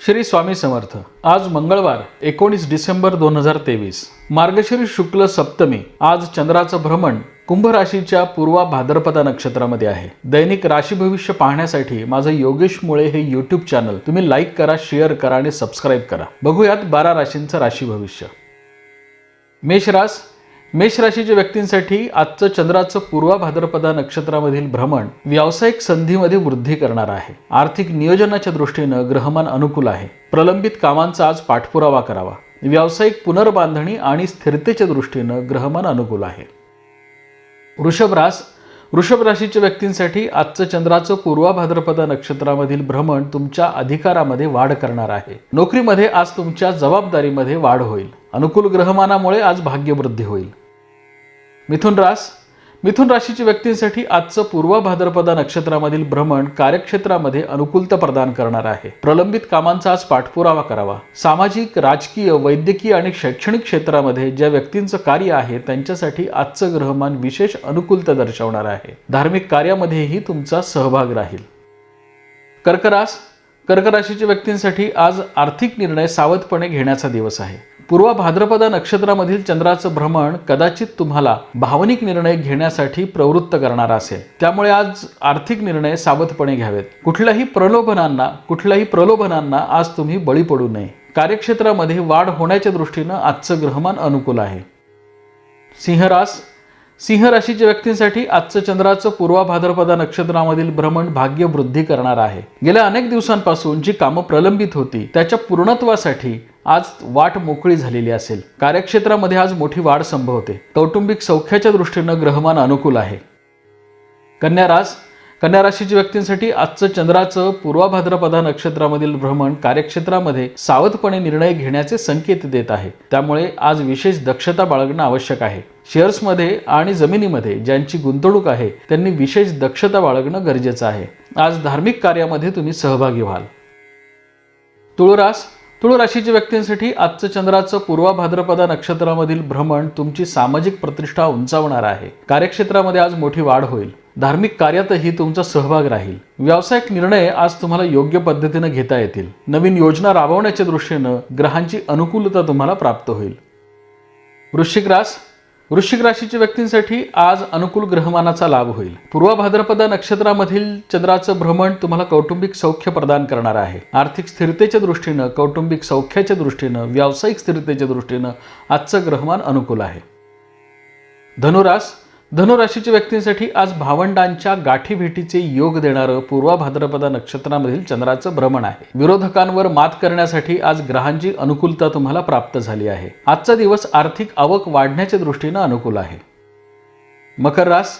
श्री स्वामी समर्थ आज मंगळवार एकोणीस डिसेंबर दोन हजार तेवीस. मार्गशीर्ष शुक्ल सप्तमी आज चंद्राचं भ्रमण कुंभ राशीच्या पूर्वा भाद्रपदा नक्षत्रामध्ये आहे. दैनिक राशी भविष्य पाहण्यासाठी माझं योगेश मुळे हे यूट्यूब चॅनल तुम्ही लाईक करा शेअर करा आणि सबस्क्राईब करा. बघूयात बारा राशींचं राशी भविष्य. मेषरास मेष राशीच्या व्यक्तींसाठी आजचं चंद्राचं पूर्वा भाद्रपदा नक्षत्रामधील भ्रमण व्यावसायिक संधीमध्ये वृद्धी करणार आहे. आर्थिक नियोजनाच्या दृष्टीनं ग्रहमान अनुकूल आहे. प्रलंबित कामांचा आज पाठपुरावा करावा. व्यावसायिक पुनर्बांधणी आणि स्थिरतेच्या दृष्टीनं ग्रहमान अनुकूल आहे. वृषभ रास वृषभ राशीच्या व्यक्तींसाठी आजचं चंद्राचं पूर्वा भाद्रपदा नक्षत्रामधील भ्रमण तुमच्या अधिकारामध्ये वाढ करणार आहे. नोकरीमध्ये आज तुमच्या जबाबदारीमध्ये वाढ होईल. अनुकूल ग्रहमानामुळे आज भाग्यवृद्धी होईल. मिथुन रास. मिथुन राशीच्या व्यक्तींसाठी आजचं पूर्व भाद्रपदा नक्षत्रामधील भ्रमण कार्यक्षेत्रामध्ये अनुकूलता प्रदान करणार आहे. प्रलंबित कामांचा आज पाठपुरावा करावा. सामाजिक राजकीय वैद्यकीय आणि शैक्षणिक क्षेत्रामध्ये ज्या व्यक्तींचं कार्य आहे त्यांच्यासाठी आजचं ग्रहमान विशेष अनुकूलता दर्शवणार आहे. धार्मिक कार्यामध्येही तुमचा सहभाग राहील. कर्करास. कर्क राशीच्या व्यक्तींसाठी आज आर्थिक निर्णय सावधपणे घेण्याचा दिवस आहे. पूर्व भाद्रपदा नक्षत्रामधील चंद्राचं भ्रमण कदाचित तुम्हाला भावनिक निर्णय घेण्यासाठी प्रवृत्त करणार असेल. त्यामुळे आज आर्थिक निर्णय सावधपणे घ्यावेत. कुठल्याही प्रलोभनांना कुठल्याही प्रलोभनांना आज तुम्ही बळी पडू नये. कार्यक्षेत्रामध्ये वाढ होण्याच्या दृष्टीनं आजचं ग्रहमान अनुकूल आहे. सिंहरास सिंह राशीच्या व्यक्तींसाठी आजचं चंद्राचं पूर्वा भाद्रपदा नक्षत्रामधील भ्रमण भाग्य वृद्धी करणार आहे. गेल्या अनेक दिवसांपासून जी कामं प्रलंबित होती त्याच्या पूर्णत्वासाठी आज वाट मोकळी झालेली असेल. कार्यक्षेत्रामध्ये आज मोठी वाढ संभवते. कौटुंबिक सौख्याच्या दृष्टीनं ग्रहमान अनुकूल आहे. कन्या रास कन्या राशीच्या व्यक्तींसाठी आजचं चंद्राचं पूर्वा भाद्रपदा नक्षत्रामधील भ्रमण कार्यक्षेत्रामध्ये सावधपणे निर्णय घेण्याचे संकेत देत आहे. त्यामुळे आज विशेष दक्षता बाळगणं आवश्यक आहे. शेअर्समध्ये आणि जमिनीमध्ये ज्यांची गुंतवणूक आहे त्यांनी विशेष दक्षता बाळगणं गरजेचं आहे. आज धार्मिक कार्यामध्ये तुम्ही सहभागी व्हाल. तुळरास तुळ राशीच्या व्यक्तींसाठी आजचं चंद्राचं पूर्वा भाद्रपदा नक्षत्रामधील भ्रमण तुमची सामाजिक प्रतिष्ठा उंचावणार आहे. कार्यक्षेत्रामध्ये आज मोठी वाढ होईल. धार्मिक कार्यातही तुमचा सहभाग राहील. व्यावसायिक निर्णय आज तुम्हाला योग्य पद्धतीनं घेता येतील. नवीन योजना राबवण्याच्या दृष्टीनं ग्रहांची अनुकूलता तुम्हाला प्राप्त होईल. वृश्चिक रास. वृश्चिक राशीच्या व्यक्तींसाठी आज अनुकूल ग्रहमानाचा लाभ होईल. पूर्व भाद्रपदा नक्षत्रामधील चंद्राचं भ्रमण तुम्हाला कौटुंबिक सौख्य प्रदान करणार आहे. आर्थिक स्थिरतेच्या दृष्टीनं कौटुंबिक सौख्याच्या दृष्टीनं व्यावसायिक स्थिरतेच्या दृष्टीनं आजचं ग्रहमान अनुकूल आहे. धनुरास. धनुराशीच्या व्यक्तींसाठी आज भावंडांच्या गाठीभेटीचे योग देणारं पूर्वा भाद्रपदा नक्षत्रामधील चंद्राचं भ्रमण आहे. विरोधकांवर मात करण्यासाठी आज ग्रहांची अनुकूलता तुम्हाला प्राप्त झाली आहे. आजचा दिवस आर्थिक आवक वाढण्याच्या दृष्टीनं अनुकूल आहे. मकर रास.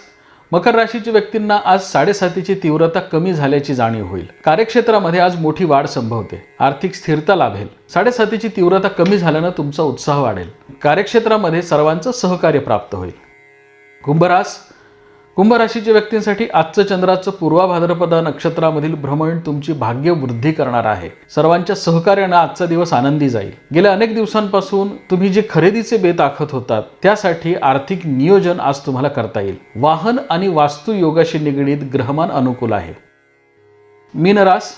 मकर राशीच्या व्यक्तींना आज साडेसातीची तीव्रता कमी झाल्याची जाणीव होईल. कार्यक्षेत्रामध्ये आज मोठी वाढ संभवते. आर्थिक स्थिरता लाभेल. साडेसातीची तीव्रता कमी झाल्यानं तुमचा उत्साह वाढेल. कार्यक्षेत्रामध्ये सर्वांचं सहकार्य प्राप्त होईल. कुंभरास. कुंभराशीच्या व्यक्तींसाठी आजचं चंद्राचं पूर्वा भाद्रपदा नक्षत्रामधील भ्रमण तुमची भाग्य वृद्धी करणार आहे. सर्वांच्या सहकार्यानं आजचा दिवस आनंदी जाईल. गेल्या अनेक दिवसांपासून तुम्ही जे खरेदीचे बेत आखत होतात त्यासाठी आर्थिक नियोजन आज तुम्हाला करता येईल. वाहन आणि वास्तू योगाशी निगडीत ग्रहमान अनुकूल आहे. मीनरास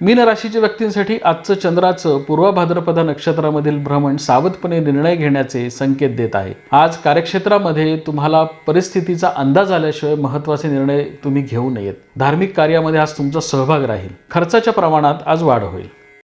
मीन राशीच्या व्यक्तींसाठी आजचं चंद्राचं पूर्व भाद्रपदा नक्षत्रामधील भ्रमण सावधपणे निर्णय घेण्याचे संकेत देत आहे. आज कार्यक्षेत्रामध्ये तुम्हाला परिस्थितीचा अंदाज आल्याशिवाय महत्त्वाचे निर्णय तुम्ही घेऊ नयेत. धार्मिक कार्यामध्ये आज तुमचा सहभाग राहील. खर्चाच्या प्रमाणात आज वाढ होईल.